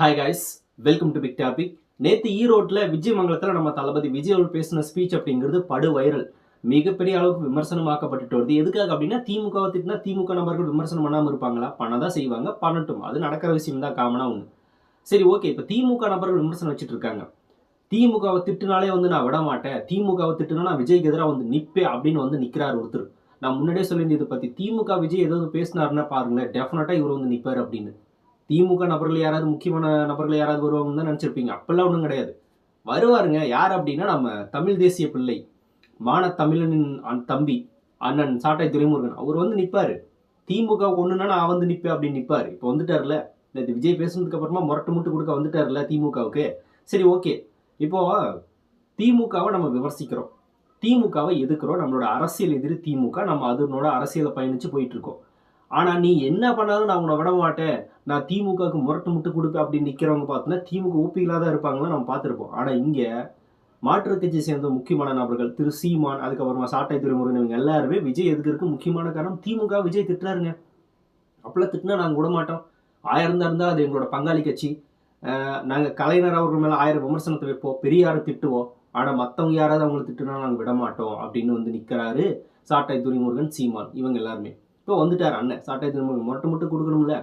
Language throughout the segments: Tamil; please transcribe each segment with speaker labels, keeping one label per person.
Speaker 1: Hi guys welcome to big topic நேற்று ஈரோட்டில் விஜயமங்கலத்தில் நம்ம தளபதி விஜய் அவர்கள் பேசின ஸ்பீச் அப்படிங்கிறது படு வைரல். மிகப்பெரிய அளவுக்கு விமர்சனமாக்கப்பட்டுட்டு வருது. எதுக்காக அப்படின்னா திமுகவை திட்டினா திமுக நபர்கள் விமர்சனம் பண்ணாமல் இருப்பாங்களா? பண்ண தான் செய்வாங்க பண்ணட்டும். அது நடக்கிற விஷயம் தான் காமனாக ஒன்று சரி ஓகே இப்போ திமுக நபர்கள் விமர்சனம் வச்சுட்டு இருக்காங்க. திமுகவை திட்டுனாலே வந்து நான் விட மாட்டேன். திமுகவை திட்டுனா நான் விஜய்க்கு எதிராக வந்து நிற்பேன் அப்படின்னு வந்து நிற்கிறார் ஒருத்தர். நான் முன்னாடியே சொல்லியிருந்தது இதை பற்றி திமுக விஜய் ஏதாவது பேசினாருன்னா பாருங்களேன் டெஃபினட்டாக இவர் வந்து நிற்பார் அப்படின்னு. திமுக நபர்கள் யாராவது முக்கியமான நபர்கள் யாராவது வருவாங்கன்னு தான் நினச்சிருப்பீங்க. அப்பெல்லாம் ஒன்றும் கிடையாது. வருவாருங்க. யார் அப்படின்னா நம்ம தமிழ் தேசிய பிள்ளை மான தமிழனின் தம்பி அண்ணன் சாட்டை துரைமுருகன். அவர் வந்து நிற்பார் திமுக ஒன்றுனா நான் வந்து நிற்பேன் அப்படின்னு நிற்பார் இப்போ வந்துட்டார்ல நேற்று விஜய் பேசுனதுக்கு அப்புறமா முரட்டு முட்டு கொடுக்க வந்துட்டார்ல திமுகவுக்கு. சரி ஓகே. இப்போ திமுகவை நம்ம விமர்சிக்கிறோம். திமுகவை எதுக்குறோம் நம்மளோட அரசியல் எதிரி திமுக. நம்ம அதனோட அரசியலை பயணித்து போயிட்டு இருக்கோம். ஆனால் நீ என்ன பண்ணாலும் நான் உன்னை விட மாட்டேன். நான் திமுகவுக்கு முரட்டு முட்டு கொடுப்பேன் அப்படின்னு நிற்கிறவங்க பார்த்தோன்னா திமுக ஊப்பிகளாக தான் இருப்பாங்களா நம்ம பார்த்துருப்போம். ஆனால் இங்கே மாற்றுக் கட்சி சேர்ந்த முக்கியமான நபர்கள் திரு சீமான் அதுக்கப்புறமா சாட்டை திருமுருகன் இவங்க எல்லாருமே விஜய் எதுக்கு முக்கியமான காரணம் திமுக விஜய் திட்டுறாருங்க. அப்பெல்லாம் திட்டினா நாங்கள் விட மாட்டோம். ஆயிரம் தான் இருந்தால் அது எங்களோட பங்காளி கட்சி. நாங்கள் கலைஞர் அவர்கள் மேலே ஆயிரம் விமர்சனத்தை வைப்போம். பெரியாரை திட்டுவோம். ஆனால் மற்றவங்க யாராவது அவங்களை திட்டுனா நாங்கள் விட மாட்டோம் அப்படின்னு வந்து நிற்கிறாரு சாட்டை துரைமுருகன் சீமான் இவங்க எல்லாருமே. இப்போ வந்துட்டார் அண்ணன். சாட்டை துரைமுருகன் மொட்டை மட்டும் கொடுக்கணும்ல.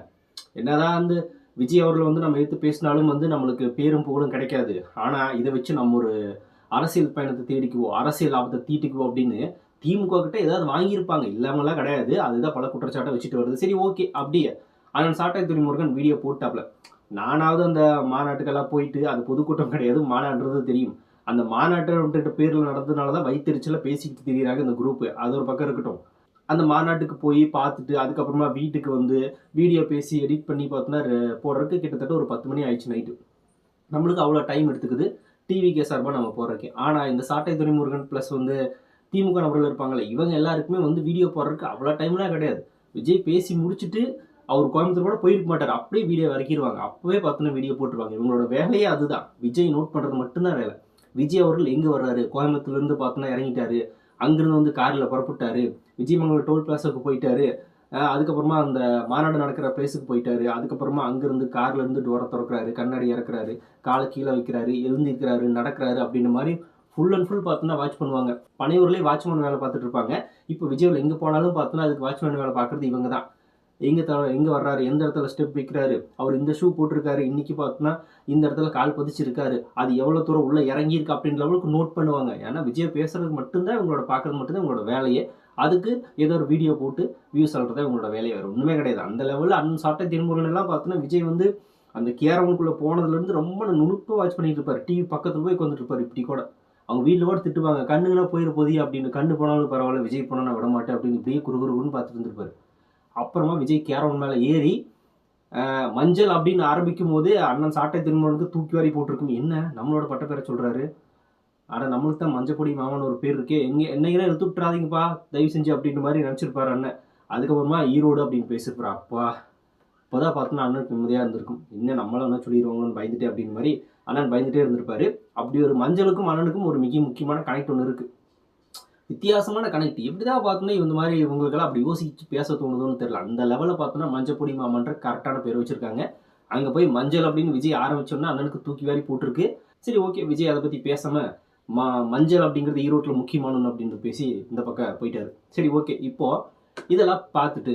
Speaker 1: என்னதான் வந்து விஜய் அவர்கள் வந்து நம்ம எடுத்து பேசினாலும் வந்து நம்மளுக்கு பேரும் புகழும் கிடைக்காது. ஆனால் இதை வச்சு நம்ம ஒரு அரசியல் பயணத்தை தேடிக்குவோம் அரசியல் லாபத்தை தீட்டிக்குவோம் அப்படின்னு திமுக கிட்ட ஏதாவது வாங்கியிருப்பாங்க. இல்லாமலாம் கிடையாது. அதுதான் பல குற்றச்சாட்டை வச்சுட்டு வருது. சரி ஓகே அப்படியே. ஆனால் சாட்டை துறைமுருகன் வீடியோ போட்டாப்ல நானாவது அந்த மாநாட்டுக்கெல்லாம் போயிட்டு அது பொதுக்கூட்டம் கிடையாது. மாநாடுறது தெரியும். அந்த மாநாட்டு பேரில் நடந்ததுனால தான் வைத்தறிச்சல பேசிக்கிட்டு திரியிறாங்க இந்த குரூப் அது ஒரு பக்கம் இருக்கட்டும். அந்த மாநாட்டுக்கு போய் பார்த்துட்டு அதுக்கப்புறமா வீட்டுக்கு வந்து வீடியோ பேசி எடிட் பண்ணி பார்த்தோன்னா போடுறதுக்கு கிட்டத்தட்ட ஒரு பத்து மணி ஆயிடுச்சு நைட்டு நம்மளுக்கு அவ்வளோ டைம் எடுத்துக்குது. டிவிக்கே சார்பாக நம்ம போடுறதுக்கு. ஆனால் இந்த சாட்டை துரைமுருகன் ப்ளஸ் வந்து திமுக நபர்கள் இருப்பாங்களே இவங்க எல்லாருக்குமே வந்து வீடியோ போடுறதுக்கு அவ்வளோ டைம்லாம் கிடையாது. விஜய் பேசி முடிச்சுட்டு அவர் கோயம்புத்தூர் கூட போயிருக்க மாட்டார். அப்படியே வீடியோ இறக்கிடுவாங்க அப்போவே பார்த்தோன்னா வீடியோ போட்டுருவாங்க. இவங்களோட வேலையே அதுதான். விஜய் நோட் பண்ணுறது மட்டும்தான் வேலை. விஜய் அவர்கள் எங்கே வர்றாரு? கோயம்புத்தூர்லேருந்து பார்த்தோன்னா இறங்கிட்டாரு. அங்கேருந்து வந்து காரில் புறப்பட்டாரு. விஜயமங்கலம் டோல் பிளாஸாக்கு போயிட்டாரு. அதுக்கப்புறமா அந்த மாநாடு நடக்கிற பிளேஸுக்கு போயிட்டாரு. அதுக்கப்புறமா அங்கேருந்து கார்ல இருந்து டோரை திறக்கிறாரு. கண்ணாடி இறக்குறாரு. காலை கீழே வைக்கிறாரு. எழுந்திருக்கிறாரு. நடக்கிறாரு அப்படின்ற மாதிரி ஃபுல் அண்ட் ஃபுல் பார்த்தோன்னா வாட்ச் பண்ணுவாங்க. பனையூர்லேயே வாட்ச்மேன் வேலை பார்த்துட்டு இருப்பாங்க. இப்போ விஜயில் எங்கே போனாலும் பார்த்தோன்னா அதுக்கு வாட்ச்மேன் வேலை பார்க்குறது இவங்க தான். எங்கே த எங்கே வர்றாரு? எந்த இடத்துல ஸ்டெப் வைக்கிறாரு? அவர் இந்த ஷூ போட்டிருக்காரு. இன்னைக்கு பார்த்தோன்னா இந்த இடத்துல கால் பதிச்சிருக்காரு. அது எவ்வளோ தூரம் உள்ளே இறங்கியிருக்கு அப்படின்ற அளவுக்கு நோட் பண்ணுவாங்க. ஏன்னா விஜய் பேசுறதுக்கு மட்டும்தான் இவங்களோட பார்க்குறது மட்டும்தான் இவங்களோட வேலையே. அதுக்கு ஏதோ ஒரு வீடியோ போட்டு வியூஸ் சொல்கிறதா உங்களோட வேலையை வேறு ஒன்றுமே கிடையாது. அந்த லெவலில் அண்ணன் சாட்டை திருமுறைகள்லாம் பார்த்தோன்னா விஜய் வந்து அந்த கேரவனுக்குள்ளே போனதுலேருந்து ரொம்ப நுணுப்பாக வாட்ச் பண்ணிட்டு இருப்பார். டிவி பக்கத்தில் போய் உட்காந்துட்டு இருப்பார் இப்படி கூட. அவங்க வீட்டில் கூட திட்டுவாங்க கண்ணுங்களா போயிட போதி அப்படின்னு. கண்ணு போனாலும் பரவாயில்ல விஜய் போனால் நான் விட மாட்டேன் அப்படின்னு இப்படியே குறுகுறுன்னு பார்த்துட்டு இருந்திருப்பாரு. அப்புறமா விஜய் கேரவன் மேலே ஏறி மஞ்சள் அப்படின்னு ஆரம்பிக்கும் போது அண்ணன் சாட்டை திருமணனுக்கு தூக்கி வாரி போட்டிருக்கும். என்ன? நம்மளோட பட்ட பேரை சொல்கிறாரு அட நம்மளுக்கு தான் மஞ்சப்பொடி மாமன் ஒரு பேர் இருக்கே. எங்கே என்னைக்கு எடுத்து விட்டுறாதீங்கப்பா. தயவு செஞ்சு அப்படின்ற மாதிரி நினச்சிருப்பாரு அண்ணன். அதுக்கப்புறமா ஈரோடு அப்படின்னு பேசிருப்பாரு. அப்பா இப்போதான் பார்த்தோன்னா அண்ணனுக்கு நிம்மதியாக இருந்திருக்கும். என்ன நம்மளும் என்ன சொல்லிடுவாங்களோன்னு பயந்துட்டே அப்படின்னு மாதிரி அண்ணன் பயந்துட்டே இருந்திருப்பாரு. அப்படி ஒரு மஞ்சளுக்கும் அண்ணனுக்கும் ஒரு மிக முக்கியமான கனெக்ட் ஒன்று இருக்குது வித்தியாசமான கனெக்ட் எப்படிதான் பார்த்தோன்னா இந்த மாதிரி இவங்களுக்கெல்லாம் அப்படி யோசிச்சு பேச தோணுதோன்னு தெரியல. அந்த லெவலில் பார்த்தோன்னா மஞ்சப்பொடி மாமன்ற கரெக்டான பேர் வச்சுருக்காங்க. அங்கே போய் மஞ்சள் அப்படின்னு விஜய் ஆரம்பிச்சோன்னா அண்ணனுக்கு தூக்கி வாரி போட்டிருக்கு. சரி ஓகே விஜய் அதை பற்றி பேசாமல் ம மஞ்சள் அப்படிங்கிறது ஈரோட்டில் முக்கியமானது அப்படின்னு பேசி இந்த பக்கம் போயிட்டாரு. சரி ஓகே. இப்போ இதெல்லாம் பார்த்துட்டு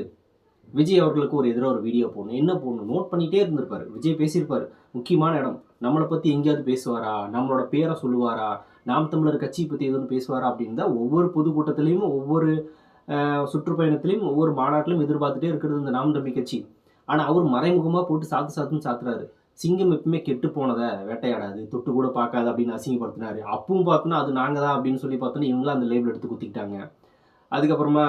Speaker 1: விஜய் அவர்களுக்கு ஒரு எதிராக ஒரு வீடியோ போடணும். என்ன போடணும்? நோட் பண்ணிகிட்டே இருந்திருப்பார். விஜய் பேசியிருப்பார். முக்கியமான இடம். நம்மளை பற்றி எங்கேயாவது பேசுவாரா? நம்மளோட பேரை சொல்லுவாரா? நாம் தமிழர் கட்சியை பற்றி எதுவும் பேசுவாரா? அப்படின்னு தான் ஒவ்வொரு பொதுக்கூட்டத்திலையும் ஒவ்வொரு சுற்றுப்பயணத்திலையும் ஒவ்வொரு மாநாட்டிலும் எதிர்பார்த்துட்டே இருக்கிறது இந்த நாம் தம்பி கட்சி. ஆனால் அவர் மறைமுகமாக போட்டு சாத்து சாத்துன்னு சாத்துறாரு. சிங்கம் எப்பவுமே கெட்டு போனதை வேட்டையாடாது தொட்டு கூட பார்க்காது அப்படின்னு அசிங்கப்படுத்தினாரு. அப்பவும் பார்த்தோன்னா அது நாங்கள் தான் அப்படின்னு சொல்லி பார்த்தோன்னா இவங்களும் அந்த லேபிள் எடுத்து குத்திக்கிட்டாங்க. அதுக்கப்புறமா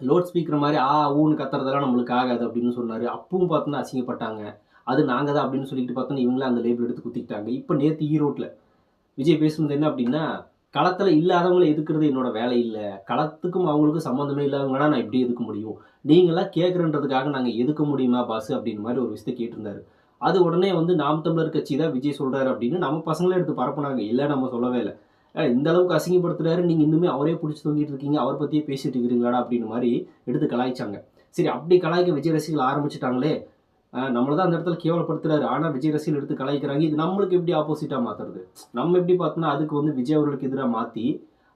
Speaker 1: லோட் ஸ்பீக்கர் மாதிரி ஆ ஊன்னு கத்துறதெல்லாம் நம்மளுக்கு ஆகாது அப்படின்னு சொன்னார். அப்பவும் பார்த்தோன்னா அசிங்கப்பட்டாங்க. அது நாங்கள் தான் அப்படின்னு சொல்லிட்டு பார்த்தோன்னா இவங்களும் அந்த லேபிள் எடுத்து குத்திக்கிட்டாங்க. இப்போ நேற்று ஈரோட்டில் விஜய் பேசுனது என்ன அப்படின்னா களத்தில் இல்லாதவங்களை எதுக்குறது என்னோட வேலை இல்லை. களத்துக்கும் அவங்களுக்கும் சம்மந்தமே இல்லாதவங்கன்னா நான் எப்படி எதுக்க முடியும்? நீங்களாம் கேட்குறன்றதுக்காக நாங்கள் எதுக்க முடியுமா பாஸ் அப்படின்னு மாதிரி ஒரு விஷயத்தை கேட்டிருந்தாரு. அது உடனே வந்து நாம் தமிழர் கட்சி தான் விஜய் சொல்கிறாரு அப்படின்னு நம்ம பசங்களே எடுத்து பரப்புனாங்க. இல்லை நம்ம சொல்லவே இல்லை. இந்த அளவுக்கு அசிங்கப்படுத்துறாரு. நீங்கள் இன்னுமே அவரே பிடிச்சி தொங்கிட்டு இருக்கீங்க. அவரை பற்றியே பேசிட்டு இருக்கிறீங்களாடா அப்படின்னு மாதிரி எடுத்து கலாய்ச்சாங்க. சரி அப்படி கலாய்க்க விஜய் ரசிகர்கள் ஆரம்பிச்சிட்டாங்களே. நம்மளை தான் அந்த இடத்துல கேவலப்படுத்துறாரு. ஆனால் விஜய் ரசிகர் எடுத்து கலாய்க்கிறாங்க. இது நம்மளுக்கு எப்படி ஆப்போசிட்டாக மாற்றுறது நம்ம எப்படி பார்த்தோன்னா அதுக்கு வந்து விஜய் அவர்களுக்கு எதிராக மாற்றி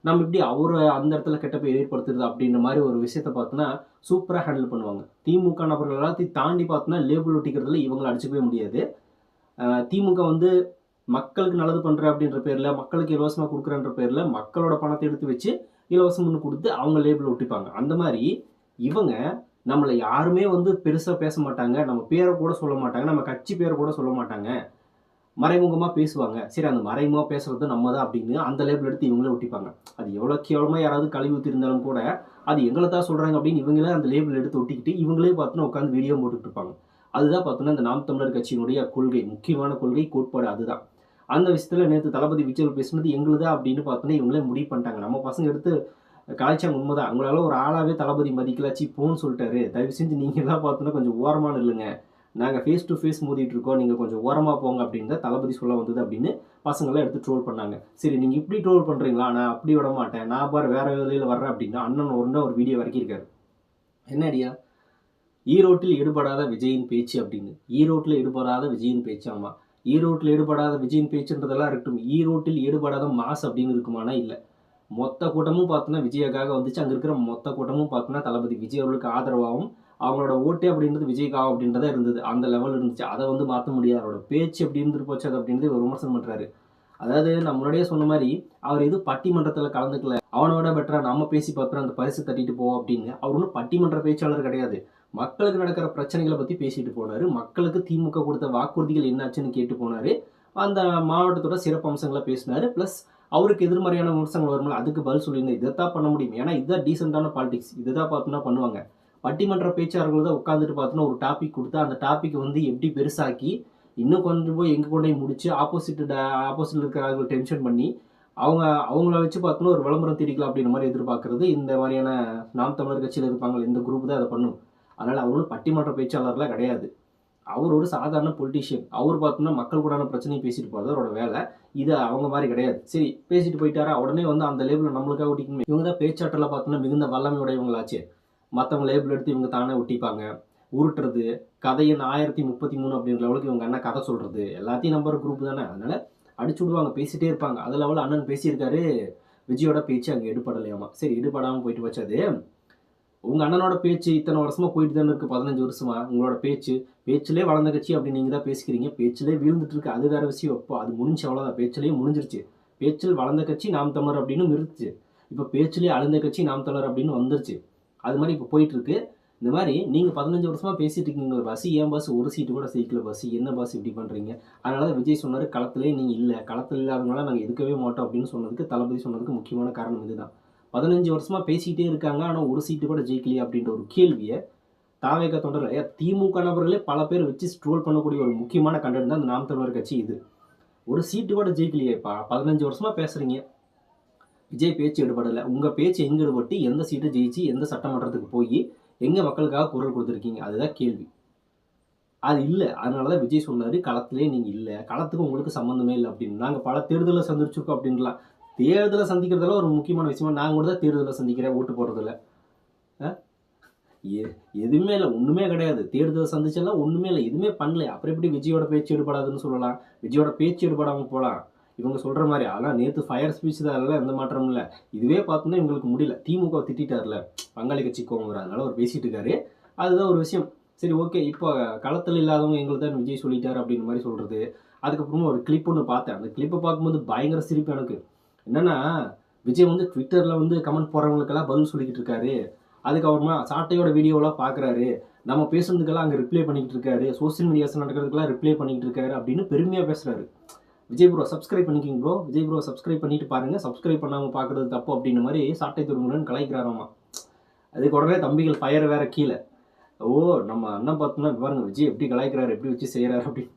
Speaker 1: நம்ம இப்படி அவரை அந்த இடத்துல கெட்ட போய் ஏற்படுத்துறது அப்படின்ற மாதிரி ஒரு விஷயத்த பார்த்தோன்னா சூப்பராக ஹேண்டில் பண்ணுவாங்க. திமுக நபர்கள் எல்லாத்தையும் தாண்டி பார்த்தோன்னா லேபிள் ஒட்டிக்கிறதுல இவங்களை அடிச்சுக்கவே முடியாது. திமுக வந்து மக்களுக்கு நல்லது பண்ணுற அப்படின்ற பேரில் மக்களுக்கு இலவசமாக கொடுக்குறன்ற பேரில் மக்களோட பணத்தை எடுத்து வச்சு இலவசம்னு கொடுத்து அவங்க லேபிள் ஒட்டிப்பாங்க. அந்த மாதிரி இவங்க நம்மளை யாருமே வந்து பெருசாக பேச மாட்டாங்க. நம்ம பேரை கூட சொல்ல மாட்டாங்க. நம்ம கட்சி பேரை கூட சொல்ல மாட்டாங்க. மறைமுகமாக பேசுவாங்க. சரி அந்த மறைமுகமாக பேசுகிறது நம்ம தான் அப்படின்னு அந்த லேபிள் எடுத்து இவங்களே ஒட்டிப்பாங்க. அது எவ்வளோ கேவலமாக யாராவது கழுவி ஊற்றிருந்தாலும் கூட அது எங்களை தான் சொல்கிறாங்க அப்படின்னு இவங்களே அந்த லேபிள் எடுத்து ஒட்டிக்கிட்டு இவங்களே பார்த்தோன்னா உட்காந்து வீடியோ போட்டுட்டு இருப்பாங்க. அதுதான் பார்த்தோன்னா இந்த நாம் தமிழர் கட்சியினுடைய கொள்கை முக்கியமான கொள்கை கோட்பாடு அதுதான். அந்த விஷயத்தில் நேற்று தளபதி விஜய் பேசுனது எங்களுதா அப்படின்னு பார்த்தோன்னா இவங்களே முடிவு பண்ணிட்டாங்க. நம்ம பசங்க எடுத்து கலாய்ச்சாங்க உண்மைதான். உங்களால் ஒரு ஆளாவே தளபதி மதிக்கலாச்சு போன்னு சொல்லிட்டாரு. தயவு செஞ்சு நீங்கள் தான் பார்த்தோன்னா கொஞ்சம் ஓரமான இல்லைங்க நாங்கள் ஃபேஸ் டு ஃபேஸ் மோதிட்டு இருக்கோம். நீங்கள் கொஞ்சம் ஓரமாக போங்க அப்படின்னு தான் தளபதி சொல்ல வந்தது அப்படின்னு பசங்களாம் எடுத்து ட்ரோல் பண்ணாங்க. சரி நீங்கள் இப்படி ட்ரோல் பண்ணுறீங்களா நான் அப்படி விட மாட்டேன். நான் பாரு வேறு வேலையில் வர்றேன் அப்படின்னா அண்ணன் ஒன்று ஒரு வீடியோ வரைக்கிருக்காரு என்ன ஐடியா ஈரோட்டில் ஈடுபடாத விஜயின் பேச்சு அப்படின்னு. ஈரோட்டில் ஈடுபடாத விஜயின் பேச்சு ஆமாம் ஈரோட்டில் ஈடுபடாத விஜயின் பேச்சுன்றதெல்லாம் இருக்கட்டும். ஈரோட்டில் ஈடுபடாத மாஸ் அப்படின்னு இருக்குமானா இல்லை. மொத்த கூட்டமும் பார்த்தோன்னா விஜயக்காக வந்துச்சு. அங்கே இருக்கிற மொத்த கூட்டமும் பார்த்தோன்னா தளபதி விஜய் அவர்களுக்கு ஆதரவாகவும் அவங்களோட ஓட்டே அப்படின்றது விஜய்க்காக அப்படின்றதா இருந்தது. அந்த லெவல் இருந்துச்சு. அதை வந்து மாற்ற முடியாது. அவரோட பேச்சு எப்படி இருந்துட்டு போச்சு அது அப்படின்றது ஒரு விமர்சனம் பண்ணுறாரு அதாவது நான் முன்னாடியே சொன்ன மாதிரி அவர் எதுவும் பட்டிமன்றத்தில் கலந்துக்கல. அவனோட பெட்டரா நம்ம பேசி பார்த்தோம் அந்த பரிசு தட்டிட்டு போவோம் அப்படின்னு. அவர் ஒன்றும் பட்டிமன்ற பேச்சாளர் கிடையாது. மக்களுக்கு நடக்கிற பிரச்சனைகளை பற்றி பேசிட்டு போனார். மக்களுக்கு திமுக கொடுத்த வாக்குறுதிகள் என்னாச்சுன்னு கேட்டு போனாரு. அந்த மாவட்டத்தோட சிறப்பு அம்சங்களை பேசினார். ப்ளஸ் அவருக்கு எதிர்மறையான விமர்சனங்கள் வரும்ல அதுக்கு பதில் சொல்லியிருந்தேன். இதை தான் பண்ண முடியும். ஏன்னா இதுதான் டீசெண்டான பாலிடிக்ஸ் இதை தான் பார்த்துன்னா பண்ணுவாங்க. பட்டிமன்ற பேச்சாளர்கள் தான் உட்காந்துட்டு பார்த்தோன்னா ஒரு டாபிக் கொடுத்து அந்த டாபிக் வந்து எப்படி பெருசாக்கி இன்னும் கொஞ்சம் போய் எங்கே கொண்டு போய் முடிச்சு ஆப்போசிட் ஆப்போசிட்ல இருக்கிறவங்க டென்ஷன் பண்ணி அவங்க அவங்கள வச்சு பார்த்தோன்னா ஒரு விளம்பரம் திரிக்கலாம் அப்படின்ற மாதிரி எதிர்பார்க்கறது. இந்த மாதிரியான நாம் தமிழர் கட்சியில் இருப்பாங்க இந்த குரூப் தான் அதை பண்ணும். அதனால் அவரும் பட்டிமன்ற பேச்சாளர்லாம் கிடையாது. அவர் ஒரு சாதாரண பொலிட்டீஷியன் அவர் பார்த்தோம்னா மக்கள் கூடான பிரச்சனையை பேசிட்டு போகிறது அவரோட வேலை. இது அவங்க மாதிரி கிடையாது. சரி பேசிட்டு போயிட்டாரா? உடனே வந்து அந்த லேபிள் நம்மளுக்காக ஒட்டிக்கணுமே. இவங்க தான் பேச்சாட்டில் பார்த்தோம்னா மிகுந்த வல்லமை உடையவங்களாச்சே மற்றவங்க லேபிள் எடுத்து இவங்க தானே ஒட்டிப்பாங்க. உருட்டுறது கதையின் ஆயிரத்தி முப்பத்தி மூணு அப்படின்ற லெவலுக்கு இவங்க அண்ணன் கதை சொல்கிறது எல்லாத்தையும் நம்பர் குரூப் தானே. அதனால் அடிச்சு விடுவாங்க பேசிகிட்டே இருப்பாங்க. அது லெவலில் அண்ணன் பேசியிருக்காரு விஜயோட பேச்சு அங்கே எடுபடலையாமா. சரி எடுபடாமல் போயிட்டு வச்சது உங்கள் அண்ணனோட பேச்சு இத்தனை வருஷமாக போயிட்டு தானே இருக்குது பதினஞ்சு வருஷமா? உங்களோட பேச்சு பேச்சிலே வளர்ந்த கட்சி அப்படின்னு நீங்கள் தான் பேசிக்கிறீங்க. பேச்சிலே வீழ்ந்துட்டு இருக்கு அது வேற விஷயம். இப்போ அது முடிஞ்சு அவ்வளோதான் பேச்சிலே முடிஞ்சிருச்சு. பேச்சில் வளர்ந்த கட்சி நாம் தமிழர் அப்படின்னு இருந்துச்சு இப்போ பேச்சிலே அழுந்த கட்சி நாம் தமிழர் அப்படின்னு வந்துருச்சு. அது மாதிரி இப்போ போயிட்டுருக்கு. இந்த மாதிரி நீங்கள் பதினஞ்சு வருஷமாக பேசிகிட்டு இருக்கீங்க பஸ் ஏன் பஸ் ஒரு சீட்டு கூட சீக்கிர பஸ் என்ன பஸ் இப்படி பண்ணுறீங்க அதனால தான் விஜய் சொன்னார் களத்திலே நீங்கள் இல்லை களத்தில் இல்லாதனால நாங்கள் எதுக்கவே மாட்டோம் அப்படின்னு சொன்னதுக்கு தளபதி சொன்னதுக்கு முக்கியமான காரணம் இதுதான். பதினஞ்சு வருஷமாக பேசிக்கிட்டே இருக்காங்க ஆனால் ஒரு சீட்டு கூட ஜெயிக்கலையே அப்படின்ற ஒரு கேள்வியை தாவேக தொண்டர் திமுக நபர்களே பல பேர் வச்சு ஸ்ட்ரோல் பண்ணக்கூடிய ஒரு முக்கியமான கண்டென்ட் தான் இந்த நாம் தமிழர் கட்சி இது. ஒரு சீட்டு கூட ஜெயிக்கலையேப்பா பதினஞ்சு வருஷமாக பேசுகிறீங்க விஜய் பேச்சு எடுபடலை. உங்கள் பேச்சு எங்கே எடுபட்டு எந்த சீட்டு ஜெயிச்சு எந்த சட்டமன்றத்துக்கு போய் எங்கள் மக்களுக்காக குரல் கொடுத்துருக்கீங்க? அதுதான் கேள்வி. அது இல்லை. அதனால தான் விஜய் சொன்னார் களத்திலே நீங்கள் இல்லை. களத்துக்கு உங்களுக்கு சம்மந்தமே இல்லை அப்படின்னு. நாங்கள் பல தேர்தலை சந்திச்சிருக்கோம் அப்படின்லாம் தேர்தலை சந்திக்கிறதுல ஒரு முக்கியமான விஷயமா நான் கூட தான் தேர்தலை சந்திக்கிறேன் ஓட்டு போடுறதில்ல எ- எதுவுமே இல்லை. ஒன்றுமே கிடையாது. தேர்தலை சந்திச்செல்லாம் ஒன்றுமே இல்லை. எதுவுமே பண்ணல. அப்புறம் எப்படி விஜயோட பேச்சு எடுபடாதுன்னு சொல்லலாம்? விஜயோட பேச்சு ஈடுபடாமல் போகலாம். இவங்க சொல்கிற மாதிரி ஆனால் நேற்று ஃபயர் ஸ்பீச் தான் இல்லை எந்த மாற்றமும் இல்லை. இதுவே பார்த்தோன்னா இவங்களுக்கு முடியல. திமுக திட்டார்ல பங்காளி கட்சி கோவம் அதனால அவர் பேசிட்டு இருக்காரு. அதுதான் ஒரு விஷயம். சரி ஓகே. இப்போ களத்தில் இல்லாதவங்க எங்களை தான் விஜய் சொல்லிட்டார் அப்படின்ற மாதிரி சொல்கிறது அதுக்கப்புறமா ஒரு கிளிப் ஒன்று பார்த்தேன். அந்த கிளிப்பை பார்க்கும்போது பயங்கர சிரிப்பு எனக்கு. என்னென்னா விஜய் வந்து ட்விட்டரில் வந்து கமெண்ட் போடுறவங்களுக்கெல்லாம் பதில் சொல்லிக்கிட்டு இருக்காரு. அதுக்கப்புறமா சாட்டையோட வீடியோலாம் பார்க்குறாரு. நம்ம பேசுனதுக்கெல்லாம் அங்கே ரிப்ளை பண்ணிக்கிட்டு இருக்காரு. சோஷியல் மீடியாஸில் நடக்கிறதுக்கெல்லாம் ரிப்ளை பண்ணிக்கிட்டு இருக்காரு அப்படின்னு பெருமையாக பேசுகிறாரு விஜய் ப்ரோ சப்ஸ்கிரைப் பண்ணிக்கிங்க ப்ரோ விஜய் ப்ரோ சப்ஸ்கிரைப் பண்ணிட்டு பாருங்கள் சப்ஸ்கிரைப் பண்ணாமல் பார்க்குறது தப்பு அப்படின்ற மாதிரி சாட்டை துருமுடன் கலாய்க்கிறாராமா? அதுக்கு உடனே தம்பிகள் ஃபயர் வேற கீழே. ஓ நம்ம அண்ணன் பார்த்தோம்னா பாருங்க விஜய் எப்படி கலாய்க்கிறாரு எப்படி வச்சு செய்கிறாரு அப்படின்னு.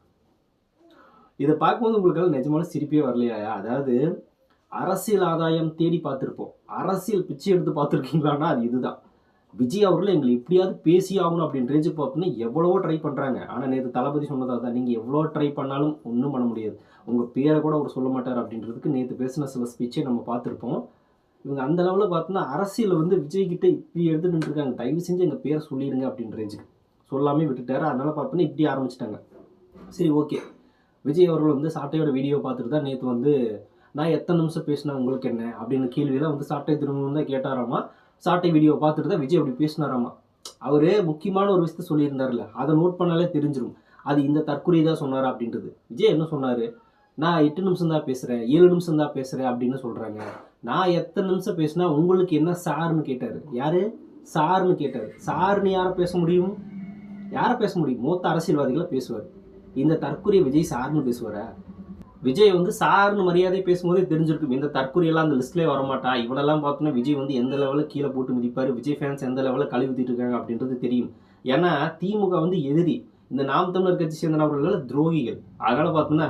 Speaker 1: இதை பார்க்கும்போது உங்களுக்கு நிஜமான சிரிப்பே வரலையா? அதாவது அரசியல் ஆதாயம் தேடி பார்த்துருப்போம். அரசியல் பிச்சை எடுத்து பார்த்துருக்கீங்களான்னா அது இதுதான். விஜய் அவர்கள் எங்களை எப்படியாவது பேசி ஆகணும் அப்படின்னு ரேஞ்சு எவ்வளவோ ட்ரை பண்ணுறாங்க ஆனால் நேற்று தளபதி சொன்னதாக தான் நீங்கள் எவ்வளோ ட்ரை பண்ணாலும் ஒன்றும் பண்ண முடியாது. உங்கள் பேரை கூட அவர் சொல்ல மாட்டார் அப்படின்றதுக்கு நேற்று பேசின சில ஸ்பீச்சை நம்ம பார்த்துருப்போம். இவங்க அந்த லெவலில் பார்த்தோன்னா அரசியல் வந்து விஜய் கிட்டே இப்படி எடுத்துட்டு இருக்காங்க தயவு செஞ்சு எங்கள் பேரை சொல்லிடுங்க அப்படின்ற ரேஞ்சுக்கு. சொல்லாமே விட்டுட்டாரு. அதனால் பார்த்தோன்னா இப்படி ஆரம்பிச்சிட்டாங்க. சரி ஓகே விஜய் அவர்கள் வந்து சாட்டையோட வீடியோ பார்த்துட்டு தான் நேற்று வந்து நான் எத்தனை நிமிஷம் பேசினா உங்களுக்கு என்ன? அப்படின்னு கேள்வியெல்லாம் வந்து சாட்டை திரும்பவும் தான் கேட்டாராமா? சாட்டை வீடியோ பார்த்துட்டு தான் விஜய் அப்படி பேசினாராமா? அவர் முக்கியமான ஒரு விஷயத்த சொல்லியிருந்தார்ல அதை நோட் பண்ணாலே தெரிஞ்சிடும் அது இந்த தற்கொலை தான் சொன்னார் அப்படின்றது. விஜய் என்ன சொன்னார்? நான் எட்டு நிமிஷம் தான் பேசுகிறேன் ஏழு நிமிஷம் தான் பேசுகிறேன் அப்படின்னு சொல்கிறாங்க நான் எத்தனை நிமிஷம் பேசினா உங்களுக்கு என்ன சார்னு கேட்டார். யார்? சார்னு கேட்டார். சார்னு யாரை பேச முடியும்? யாரை பேச முடியும்? மூத்த அரசியல்வாதிகளை பேசுவார். இந்த தற்கொலை விஜய் சார்னு பேசுவாரா? விஜய் வந்து சார்னு மரியாதை பேசும்போதே தெரிஞ்சிருக்கும். இந்த தற்கொலையெல்லாம் அந்த லிஸ்ட்லேயே வரமாட்டா? இவனெல்லாம் பார்த்தோன்னா விஜய் வந்து எந்த லெவலில் கீழே போட்டு மிதிப்பார்? விஜய் ஃபேன்ஸ் எந்த லெவலில் கழுவிட்டு இருக்காங்க அப்படின்றது தெரியும். ஏன்னா திமுக வந்து எதிரி. இந்த நாம் தமிழர் கட்சி சேர்ந்த நபர்கள் துரோகிகள். அதனால் பார்த்தோன்னா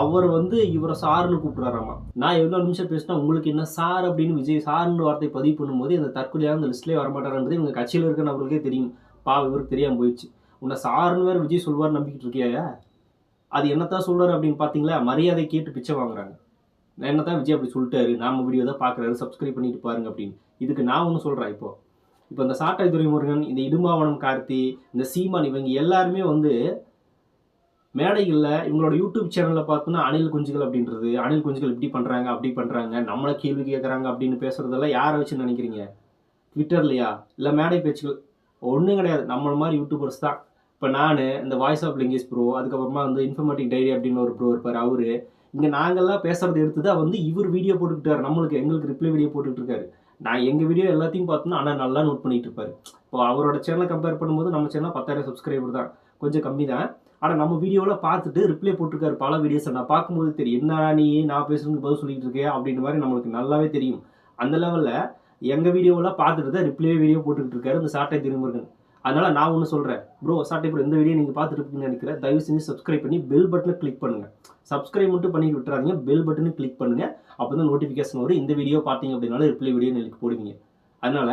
Speaker 1: அவர் வந்து இவரை சார்னு கூப்பிட்றாராமா? நான் எவ்வளோ நிமிஷம் பேசினா உங்களுக்கு என்ன சார் அப்படின்னு விஜய் சார்னு வார்த்தை பதிவு பண்ணும்போது இந்த தற்கொலையாக அந்த லிஸ்ட்லேயே வரமாட்டாருன்றது இவங்க கட்சியில் இருக்கிற நபர்களுக்கே தெரியும். பாவ இவருக்கு தெரியாமல் போயிடுச்சு. உன்னை சார்னு வேறு விஜய் சொல்வார் நம்பிக்கிட்டு இருக்கியா அது என்னத்தான் சொல்கிறார் அப்படின்னு பார்த்தீங்களா மரியாதை கேட்டு பிச்சை வாங்குறாங்க. என்னத்தான் விஜய் அப்படி சொல்லிட்டாரு நாம வீடியோ தான் பார்க்குறாரு சப்ஸ்கிரைப் பண்ணிட்டு பாருங்க அப்படின்னு. இதுக்கு நான் ஒன்று சொல்கிறேன் இப்போ. இப்போ இந்த சாட்டை துரைமுருகன் இந்த இடுமாவனம் கார்த்தி இந்த சீமான் இவங்க எல்லாருமே வந்து மேடைகளில் இவங்களோட யூடியூப் சேனலில் பார்த்தோன்னா அணில் குஞ்சுகள் அப்படின்றது அணில் குஞ்சுகள் இப்படி பண்ணுறாங்க அப்படி பண்ணுறாங்க நம்மளை கேள்வி கேட்குறாங்க அப்படின்னு பேசுறதெல்லாம் யாரை வச்சு நினைக்கிறீங்க? ட்விட்டர்லையா இல்லை மேடை பேச்சுகள்? ஒன்றும் கிடையாது. நம்மள மாதிரி யூடியூபர்ஸ் தான். இப்போ நான் இந்த வாய்ஸ் ஆஃப் லிங்கேஷ் ப்ரோ அதுக்கப்புறமா வந்து இன்ஃபர்மேட்டிக் டைரி அப்படின்னு ஒரு ப்ரோ இருப்பார் அவர். இங்கே நாங்கள்லாம் பேசுறது எடுத்து தான் வந்து இவர் வீடியோ போட்டுக்கிட்டார். நம்மளுக்கு எங்களுக்கு ரிப்ளை வீடியோ போட்டுக்கிட்டு இருக்காரு நான் எங்கள் வீடியோ எல்லாத்தையும் பார்த்தோன்னா ஆனால் நல்லா நோட் பண்ணிகிட்டு இருப்பார் இப்போ அவரோட சேனலை கம்பேர் பண்ணும்போது நம்ம சேனல் பத்தாயிரம் சப்ஸ்கிரைபர் தான். கொஞ்சம் கம்மி தான். ஆனால் நம்ம வீடியோவில் பார்த்துட்டு ரிப்ளை போட்டிருக்காரு பல வீடியோஸை நான் பார்க்கும்போது தெரியும் என்ன நீ? நான் பேசுறதுக்கு பதில் சொல்லிட்டு இருக்கேன் அப்படின்ற மாதிரி நம்மளுக்கு நல்லாவே தெரியும். அந்த லெவலில் எங்கள் வீடியோவெல்லாம் பார்த்துட்டு தான் ரிப்ளை வீடியோ போட்டுக்கிட்டு இருக்காரு இந்த சாட்டை திரும்புறேன் அதனால் நான் ஒன்று சொல்கிறேன் ப்ரோ சாட்டை ப்ரோ இந்த வீடியோ நீங்கள் பார்த்துட்டு இருக்கீங்கன்னு நினைக்கிறேன். தயவு செஞ்சு சப்ஸ்கிரைப் பண்ணி பெல் பட்டனை கிளிக் பண்ணுங்கள் சப்ஸ்கிரைப் மட்டும் பண்ணி விட்டுறாங்க பெல் பட்டனை கிளிக் பண்ணுங்க. அப்போ தான் நோட்டிஃபிகேஷன் வரும். இந்த வீடியோ பார்த்தீங்க அப்படின்னாலும் ரிப்ளை வீடியோ எனக்கு போடுவீங்க. அதனால்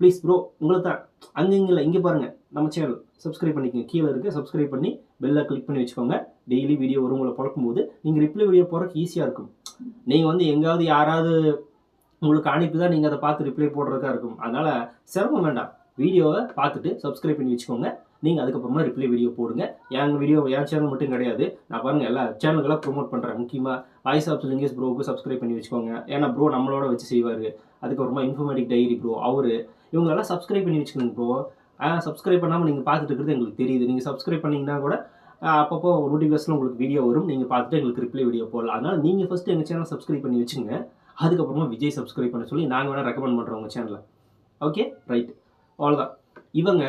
Speaker 1: ப்ளீஸ் ப்ரோ உங்களை தான் அங்கே இங்கே இல்லை இங்கே பாருங்க. நம்ம சேனல் சப்ஸ்கிரைப் பண்ணிக்கோங்க. கீழே இருக்குது சப்ஸ்கிரைப் பண்ணி பெல்லை கிளிக் பண்ணி வச்சுக்கோங்க. டெய்லி வீடியோ வரும். உங்களை பழக்கும் போது நீங்கள் ரிப்ளை வீடியோ போகிறதுக்கு ஈஸியாக இருக்கும். நீங்கள் வந்து எங்காவது யாராவது உங்களுக்கு அனுப்பி தான் நீங்கள் அதை பார்த்து ரிப்ளை போடுறதுக்காக இருக்கும். அதனால் சிரமம் வேண்டாம். வீடியோவை பார்த்துட்டு சப்ஸ்கிரைப் பண்ணி வச்சுக்கோங்க. நீங்கள் அதுக்கப்புறமா ரிப்ளை வீடியோ போடுங்க. எங்கள் வீடியோ என் சேனல் மட்டும் கிடையாது. நான் பாருங்கள் எல்லா சேனல்களாக ப்ரோமோட் பண்ணுறேன் முக்கியமாக வாய்ஸ் ஆஃப் லிங்கேஸ் ப்ரோவுக்கு சப்ஸ்கிரைப் பண்ணி வச்சுக்கோங்க. ஏன்னா ப்ரோ நம்மளோட வச்சு செய்வார். அதுக்கப்புறமா இன்ஃபர்மேட்டிக் டைரி ப்ரோ அவர். இவங்களெல்லாம் சப்ஸ்கிரைப் பண்ணி வச்சுக்கோங்க ப்ரோ சப்ஸ்கிரைப் பண்ணாமல் நீங்கள் பார்த்துட்டு இருக்கிறது எங்களுக்கு தெரியுது. நீங்கள் சப்ஸ்கிரைப் பண்ணிங்கன்னா கூட அப்பப்போ நோட்டிஃபிகேஷன் உங்களுக்கு வீடியோ வரும். நீங்கள் பார்த்துட்டு எங்களுக்கு ரிப்ளை வீடியோ போடலாம். அதனால் நீங்கள் ஃபஸ்ட்டு எங்கள் சேனல் சப்ஸ்கிரைப் பண்ணி வச்சுங்க. அதுக்கப்புறமா விஜய் சப்ஸ்கிரைப் பண்ண சொல்லி நாங்கள் வேணால் ரெக்கமெண்ட் பண்ணுறோம் உங்கள் சேனலில் ஓகே ரைட் அவ்வளோதான் இவங்க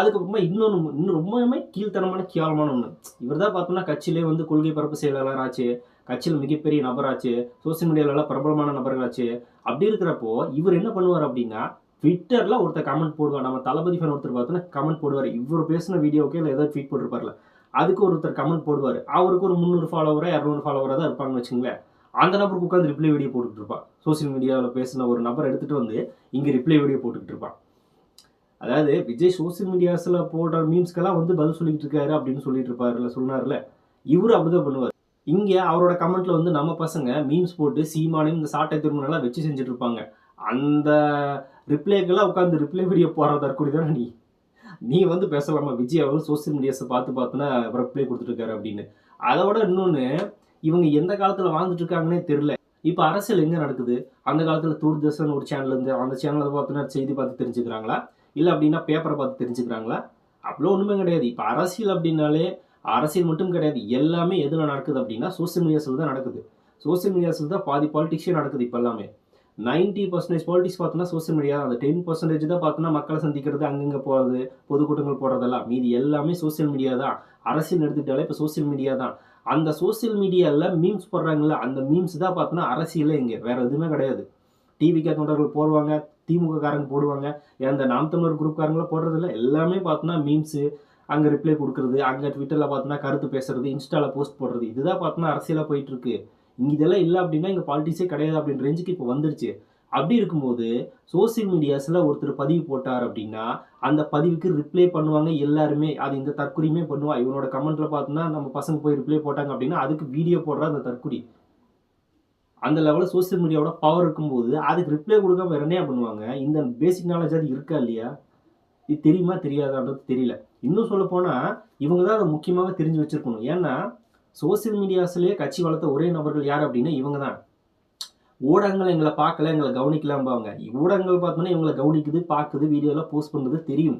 Speaker 1: அதுக்கப்புறமா இன்னொன்று இன்னும் ரொம்பவுமே கீழ்த்தனமான கேவலமான ஒன்று இவர் தான் பார்த்தோம்னா கட்சியிலே வந்து கொள்கை பரப்பு செயலாளர் ஆச்சு கட்சியில் மிகப்பெரிய நபராச்சு சோசியல் மீடியாவிலலாம் பிரபலமான நபர்களாச்சு அப்படி இருக்கிறப்போ இவர் என்ன பண்ணுவார் அப்படின்னா ட்விட்டரில் ஒருத்தர் கமெண்ட் போடுவார். நம்ம தளபதி ஃபேன் ஒருத்தர் பார்த்தோன்னா கமெண்ட் போடுவார். இவர் பேசின வீடியோக்கே இல்லை ஏதாவது ட்வீட் போட்டிருப்பார்ல. அதுக்கு ஒருத்தர் கமெண்ட் போடுவார். அவருக்கு ஒரு முந்நூறு ஃபாலோவராக இரநூறு ஃபாலோவராக தான் இருப்பாங்கன்னு வச்சுங்களேன் அந்த நபருக்கு உட்காந்து ரிப்ளை வீடியோ போட்டுக்கிட்டு இருப்பான். சோசியல் மீடியாவில் பேசின ஒரு நபர் எடுத்துகிட்டு வந்து இங்கே ரிப்ளை வீடியோ போட்டுக்கிட்டு இருப்பான். அதாவது விஜய் சோசியல் மீடியாஸில் போடுற மீம்ஸ்க்கெல்லாம் வந்து பதில் சொல்லிட்டு இருக்காரு அப்படின்னு சொல்லிட்டு இருப்பாருல சொன்னார்ல இவரு அப்படிதான் பண்ணுவார். இங்கே அவரோட கமெண்ட்ல வந்து நம்ம பசங்க மீம்ஸ் போட்டு சீமானையும் இந்த சாட்டை திருமணம்லாம் வச்சு செஞ்சுட்டு இருப்பாங்க. அந்த ரிப்ளைக்கெல்லாம் உட்காந்து ரிப்ளை வீடியோ போடுற தற்கொலை தானே நீ? நீ வந்து பேசலாமா? விஜய் அவர் சோசியல் மீடியாஸை பார்த்து பார்த்துனா ரிப்ளை கொடுத்துருக்காரு அப்படின்னு. அதை விட இன்னொன்று இவங்க எந்த காலத்தில் வாழ்ந்துட்டு இருக்காங்கன்னே தெரில இப்போ அரசியல் எங்கே நடக்குது? அந்த காலத்தில் தூர்தர்ஷன் ஒரு சேனல் இருந்து அந்த சேனலை பார்த்தோன்னா செய்தி பார்த்து தெரிஞ்சுக்கிறாங்களா? இல்லை அப்படின்னா பேப்பரை பார்த்து தெரிஞ்சுக்கிறாங்களா? அப்படிலாம் ஒன்றுமே கிடையாது. இப்போ அரசியல் அப்படின்னாலே அரசியல் மட்டும் கிடையாது. எல்லாமே எதில் நடக்குது அப்படின்னா சோசியல் மீடியாஸில் தான் நடக்குது. சோசியல் மீடியாஸில் தான் பாதி பாலிடிக்ஸே நடக்குது இப்போ எல்லாமே. நைன்டி பர்சன்டேஜ் பாலிடிக்ஸ் பார்த்தோன்னா சோசியல் மீடியா அந்த டென் பர்சன்டேஜ் தான் பார்த்தோன்னா மக்களை சந்திக்கிறது அங்கங்கே போகிறது பொதுக்கூட்டங்கள் போடுறதெல்லாம் மீதி எல்லாமே சோசியல் மீடியா தான். அரசியல் எடுத்துக்கிட்டாலே இப்போ சோசியல் மீடியா தான். அந்த சோசியல் மீடியாவில் மீம்ஸ் போடுறாங்கல்ல அந்த மீம்ஸ் தான் பார்த்தோன்னா அரசியலே இங்கே. வேற எதுவுமே கிடையாது. டிவிக்கு தொண்டர்கள் போடுவாங்க திமுக காரங்க போடுவாங்க அந்த நாம் தமிழர் குரூப்காரங்களும் போடுறதில்ல? எல்லாமே பார்த்தோன்னா மீம்ஸு அங்கே ரிப்ளை கொடுக்குறது அங்கே ட்விட்டரில் பார்த்தோன்னா கருத்து பேசுறது இன்ஸ்டாவில் போஸ்ட் போடுறது. இதுதான் பார்த்தோன்னா அரசியலாக போயிட்டு இருக்கு இங்கே இதெல்லாம் இல்லை அப்படின்னா இங்கே பாலிட்டிக்ஸே கிடையாது அப்படின்ற ரேஞ்சுக்கு இப்போ வந்துருச்சு. அப்படி இருக்கும்போது சோசியல் மீடியாஸில் ஒருத்தர் பதிவு போட்டார் அப்படின்னா அந்த பதிவுக்கு ரிப்ளை பண்ணுவாங்க எல்லாருமே. அது இந்த தற்குறியுமே பண்ணுவா. இவனோட கமெண்ட்டில் பார்த்தோன்னா நம்ம பசங்க போய் ரிப்ளை போட்டாங்க அப்படின்னா அதுக்கு வீடியோ போடுற அந்த தற்குறி அந்த லெவலில் சோசியல் மீடியாவோட பவர் இருக்கும்போது அதுக்கு ரிப்ளை கொடுக்காம வேற என்ன பண்ணுவாங்க? இந்த பேசிக் நாலேஜ் அது இருக்கா இல்லையா? இது தெரியுமா தெரியாதான்றது தெரியல. இன்னும் சொல்ல இவங்க தான் அதை முக்கியமாக தெரிஞ்சு வச்சுருக்கணும். ஏன்னா சோசியல் மீடியாஸ்லேயே கட்சி வளர்த்த ஒரே நபர்கள் யார் அப்படின்னா இவங்க தான். ஊடகங்கள் எங்களை பார்க்கல எங்களை கவனிக்கலாம்பாங்க. ஊடகங்கள் பார்த்தோன்னா இவங்களை கவனிக்குது பார்க்குது வீடியோலாம் போஸ்ட் பண்ணுறது தெரியும்.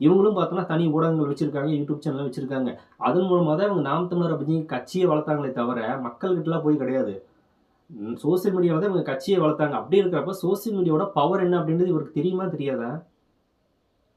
Speaker 1: இவங்களும் பார்த்தோன்னா தனி ஊடகங்கள் வச்சுருக்காங்க யூடியூப் சேனல் வச்சுருக்காங்க. அதன் மூலமாக தான் இவங்க நாம் தமிழர் அப்படின்னு கட்சியை வளர்த்தாங்களே தவிர மக்கள்கிட்டலாம் போய் கிடையாது. சோசியல் மீடியாவில் தான் இவங்க கட்சியை வளர்த்தாங்க. அப்படி இருக்கிறப்ப சோசியல் மீடியாவோட பவர் என்ன அப்படின்றது இவருக்கு தெரியுமா தெரியாதா?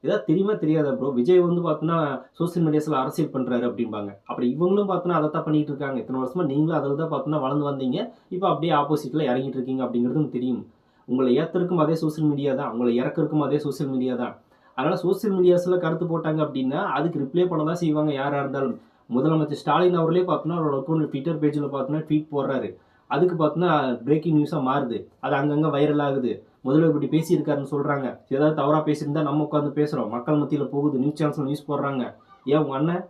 Speaker 1: ஏதாவது தெரியுமா தெரியாதா ப்ரோ விஜய் வந்து பார்த்தோன்னா சோசியல் மீடியாஸில் அரசியல் பண்ணுறாரு அப்படிம்பாங்க. அப்புறம் இவங்களும் பார்த்தோன்னா அதை தான் பண்ணிட்டு இருக்காங்க. இத்தனை வருஷமா நீங்களும் அதில் தான் பார்த்தோன்னா வளர்ந்து வந்தீங்க. இப்போ அப்படியே ஆப்போசிட்டில் இறங்கிட்டு இருக்கீங்க அப்படிங்கிறதும் தெரியும். உங்களை ஏற்றுறக்கும் அதே சோசியல் மீடியா தான். உங்களை இறக்குறக்கும் அதே சோசியல் மீடியா தான். அதனால் சோசியல் மீடியாஸில் கருத்து போட்டாங்க அப்படின்னா அதுக்கு ரிப்ளை பண்ண தான் செய்வாங்க யாராக இருந்தாலும். முதலமைச்சர் ஸ்டாலின் அவர்களே பார்த்தோன்னா அவரோட அக்கௌண்ட் ட்விட்டர் பேஜில் பார்த்தோன்னா ட்வீட் போடுறாரு. அதுக்கு பார்த்தோன்னா பிரேக்கிங் நியூஸாக மாறுது. அது அங்கங்கே வைரல் ஆகுது. முதல்வர் இப்படி பேசியிருக்காருன்னு சொல்கிறாங்க ஏதாவது தவறாக பேசியிருந்தா நம்ம உட்காந்து பேசுகிறோம் மக்கள் மத்தியில் போகுது. நியூஸ் சேனல்ஸில் நியூஸ் போடுறாங்க. ஏன் உங்கள் அண்ணன்?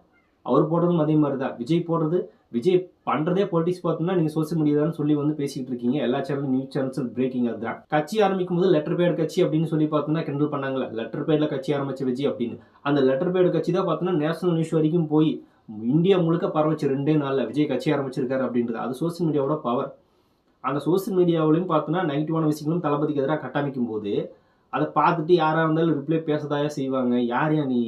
Speaker 1: அவர் போடுறதும் அதே மாதிரி தான் விஜய் போடுறது விஜய் பண்ணுறதே பொலிட்டிக்ஸ் பார்த்தோம்னா நீங்கள் சோசியல் மீடியான்னு சொல்லி வந்து பேசிகிட்டு இருக்கீங்க. எல்லா சேனலும் நியூஸ் சேனல்ஸ் பிரேக்கிங் அதுதான். கட்சி ஆரம்பிக்கும் போது லெட்டர் பேட் கட்சி அப்படின்னு சொல்லி பார்த்தோம்னா கிண்டல் பண்ணாங்களே லெட்டர் பேடில் கட்சி ஆரம்பிச்ச விஜய் அப்படின்னு. அந்த லெட்டர் பேடு கட்சி தான் பார்த்தோன்னா நேஷனல் நியூஸ் வரைக்கும் போய் இந்தியா முழுக்க பரவச்சு ரெண்டே நாளில் விஜய் கட்சி ஆரம்பிச்சிருக்காரு அப்படின்றது. அது சோசியல் மீடியாவோட பவர் அந்த சோசியல் மீடியாவிலையும் பார்த்தோன்னா நெகட்டிவான விஷயங்களும் தளபதிக்கு எதிராக கட்டமைக்கும் போது அதை பார்த்துட்டு யாராக இருந்தாலும் ரிப்ளை பேசதாயா செய்வாங்க. யார் யா நீ?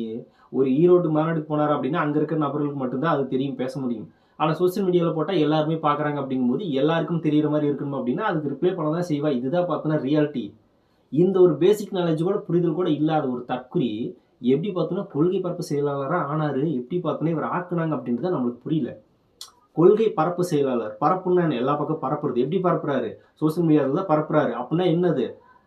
Speaker 1: ஒரு ஈரோடு மாநாடுக்கு போனார் அப்படின்னா அங்கே இருக்கிற நபர்களுக்கு மட்டும்தான் அது தெரியும் பேச முடியும். ஆனால் சோசியல் மீடியாவில் போட்டால் எல்லாருமே பார்க்குறாங்க அப்படிங்கும்போது எல்லாருக்கும் தெரிகிற மாதிரி இருக்கணும் அப்படின்னா அதுக்கு ரிப்ளை பண்ண தான் செய்வா. இதுதான் பார்த்தோன்னா ரியாலிட்டி இந்த ஒரு பேசிக் நாலேஜ் கூட புரிதல் கூட இல்லாத ஒரு தற்குறி எப்படி பார்த்தோன்னா கொள்கை பரப்பு செயலாளராக ஆனார் எப்படி பார்த்தோன்னா இவர் ஆக்குனாங்க அப்படின்றது நம்மளுக்கு புரியல. கொள்கை பரப்பு செயலாளர் பரப்புன்னா என்ன? எல்லா பக்கம் பரப்புறது. எப்படி பரப்புறாரு? சோசியல் மீடியாவில் தான் பரப்புறாரு. அப்படின்னா என்னது?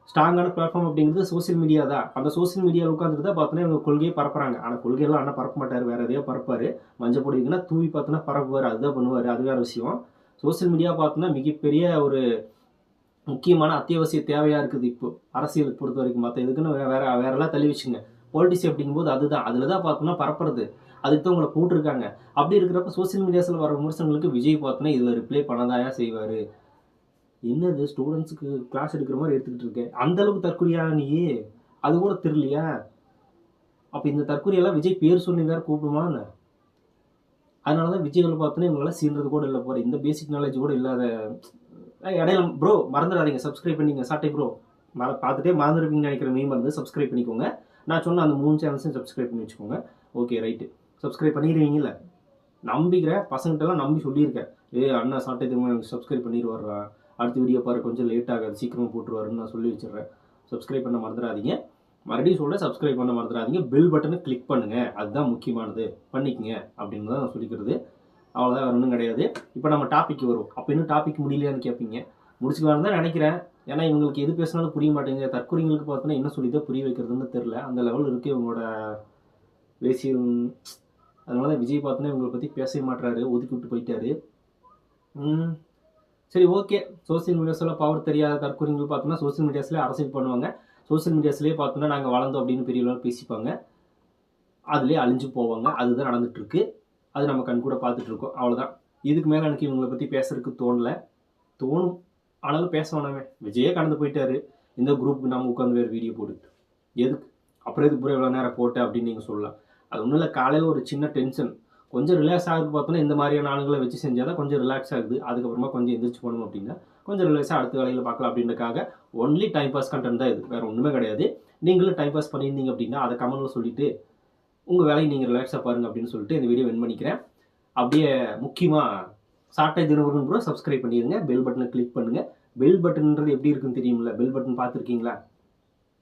Speaker 1: ஸ்ட்ராங்கான பிளாட்ஃபார்ம் அப்படிங்கிறது சோசியல் மீடியா தான். அந்த சோசியல் மீடியாவில் உட்காந்துட்டு தான் பார்த்தோன்னா இவங்க கொள்கையை பரப்புறாங்க. ஆனால் கொள்கையெல்லாம் அண்ணா பரப்ப மாட்டார். வேறு எதையோ பரப்பார். மஞ்சள் பொடிக்குன்னா தூவி பார்த்தோன்னா பரப்புவார். அதுதான் பண்ணுவார். அது வேற விஷயம். சோசியல் மீடியா பார்த்தோன்னா மிகப்பெரிய ஒரு முக்கியமான அத்தியாவசிய தேவையாக இருக்குது இப்போ. அரசியலுக்கு பொறுத்த வரைக்கும் மற்ற இதுக்குன்னு வேற வேறெல்லாம் தள்ளி வச்சுங்க பாலிட்டிக்ஸ் அப்படிங்கும்போது அதுதான். அதில் தான் பார்த்தோன்னா பரப்புறது. அதுக்கு தான் உங்களை போட்டிருக்காங்க. அப்படி இருக்கிறப்ப சோசியல் மீடியாஸில் வர விமர்சனங்களுக்கு விஜய் பார்த்தோன்னா இதில் ரிப்ளை பண்ணதாயா செய்வார். என்னது? ஸ்டூடெண்ட்ஸுக்கு கிளாஸ் எடுக்கிற மாதிரி எடுத்துக்கிட்டு இருக்கேன் அந்தளவுக்கு தற்கொலையா நீ அது கூட தெரியலையா? அப்போ இந்த தற்கொலையெல்லாம் விஜய் பேர் சொல்லி வேறு கூப்பிடுமா அதனால தான் விஜய்களை பார்த்தோன்னா இவங்களால சீன்றது கூட இல்லை போகிற இந்த பேசிக் நாலேஜ் கூட இல்லாத இடையில ப்ரோ மறந்துடாதீங்க. சப்ஸ்கிரைப் பண்ணிங்க சாட்டை ப்ரோ மற பார்த்துட்டே மறந்துருப்பீங்கன்னு நினைக்கிற மீன் மறந்து சப்ஸ்கிரைப் பண்ணிக்கோங்க. நான் சொன்ன அந்த மூணு சேனல்ஸையும் சப்ஸ்கிரைப் பண்ணி வச்சுக்கோங்க. ஓகே ரைட்டு சப்ஸ்கிரைப் பண்ணிடுவீங்கல்ல? நம்பிக்கிற பசங்கிட்டலாம் நம்பி சொல்லியிருக்கேன். ஏ அண்ணா சாட்டை திரும்ப எனக்கு சப்ஸ்கிரைப் பண்ணிடுவாரா அடுத்த வீடியோ பாரு கொஞ்சம் லேட் ஆகாது சீக்கிரமாக போட்டுருவாருன்னு நான் சொல்லி வச்சிடுறேன். சப்ஸ்கிரைப் பண்ண மறந்துடாதீங்க. மறுபடியும் சொல்ல சப்ஸ்கிரைப் பண்ண மறந்துடாதீங்க. பெல் பட்டனை கிளிக் பண்ணுங்க. அதுதான் முக்கியமானது. பண்ணிக்கங்க அப்படின்னு தான் நான் சொல்லிக்கிறது. அவ்வளோதான் வேறு ஒன்றும் கிடையாது. இப்போ நம்ம டாபிக் வரும் அப்போ இன்னும் டாபிக் முடியலையான்னு கேட்பீங்க முடிச்சுக்கலான்னு தான் நினைக்கிறேன். ஏன்னா இவங்களுக்கு எது பேசினாலும் புரிய மாட்டேங்குது. தற்கொலைங்களுக்கு பார்த்தோன்னா என்ன சொல்லி தான் புரிய வைக்கிறதுன்னு தெரில அந்த லெவல் இருக்குது இவங்களோட பேசியும் அதனால தான் விஜய் பார்த்தோன்னா இவங்களை பற்றி பேசவே மாட்றாரு. ஒதுக்கி விட்டு போயிட்டாரு. சரி ஓகே. சோசியல் மீடியாஸில் பவர் தெரியாத தற்கொலைகள் பார்த்தோன்னா சோசியல் மீடியாஸ்லேயே அரசியல் பண்ணுவாங்க. சோசியல் மீடியாஸ்லேயே பார்த்தோன்னா நாங்கள் வளர்ந்தோம் அப்படின்னு பெரிய அளவில் பேசிப்பாங்க. அதுலேயே அழிஞ்சு போவாங்க. அதுதான் நடந்துகிட்ருக்கு அது நம்ம கண் கூட பார்த்துட்ருக்கோம் அவ்வளோதான் இதுக்கு மேலே எனக்கு இவங்களை பற்றி பேசுறதுக்கு தோணல. தோணும். ஆனாலும் பேச வேணாமே. விஜயே கடந்து போயிட்டாரு. இந்த குரூப்புக்கு நம்ம உட்காந்து வேறு வீடியோ போட்டுட்டு எதுக்கு? அப்புறம் எதுக்கு புரிய இவ்வளோ நேரம் போட்டேன் அப்படின்னு நீங்கள் சொல்லலாம். அது ஒன்றும் இல்லை காலையில் ஒரு சின்ன டென்ஷன் கொஞ்சம் ரிலாக்ஸ் ஆகுது பார்த்தோன்னா இந்த மாதிரியான ஆளுங்களை வச்சு செஞ்சால் தான் கொஞ்சம் ரிலாக்ஸ் ஆகுது. அதுக்கப்புறமா கொஞ்சம் எந்திரிச்சு போகணும் அப்படின்னா கொஞ்சம் ரிலாக்ஸாக அடுத்த வேலையில் பார்க்கலாம் அப்படின்றக்காக ஒன்லி டைம் பாஸ் கண்டென்ட் தான் இது. வேறு ஒன்றுமே கிடையாது. நீங்களும் டைம் பாஸ் பண்ணியிருந்தீங்க அப்படின்னா அதை கமெண்ட்டில் சொல்லிவிட்டு உங்கள் வேலையை நீங்கள் ரிலாக்ஸாக பாருங்கள் அப்படின்னு சொல்லிட்டு இந்த வீடியோ வின் பண்ணிக்கிறேன். அப்படியே முக்கியமாக சாட்டை தினவரும் கூட சப்ஸ்கிரைப் பண்ணிடுங்க பெல் பட்டனை கிளிக் பண்ணுங்கள் பெல் பட்டன்ன்றது எப்படி இருக்குன்னு தெரியுமில்ல பெல் பட்டன் பார்த்துருக்கீங்களா?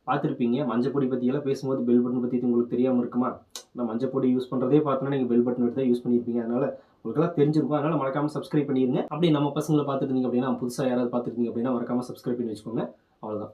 Speaker 1: பார்த்துருப்பீங்க. மஞ்சப்பொடி பற்றியெல்லாம் பேசும்போது பெல் பட்டன் பற்றி உங்களுக்கு தெரியாமல் இருக்குமா? நான் மஞ்சப்பொடி யூஸ் பண்ணுறதே பார்த்தோன்னா நீங்கள் பெல் பட்டன் எடுத்து தான் யூஸ் பண்ணியிருப்பீங்க அதனால் உங்களுக்கெல்லாம் தெரிஞ்சிருக்கும். அதனால் மறக்காமல் சப்ஸ்கிரைப் பண்ணிடுங்க அப்படியே நம்ம பசங்களை பார்த்துருந்தீங்க அப்படின்னா புதுசாக யாராவது பார்த்துருந்தீங்க அப்படின்னா மறக்காமல் சப்ஸ்கிரைப் பண்ணி வச்சுக்கோங்க. அவ்வளோதான்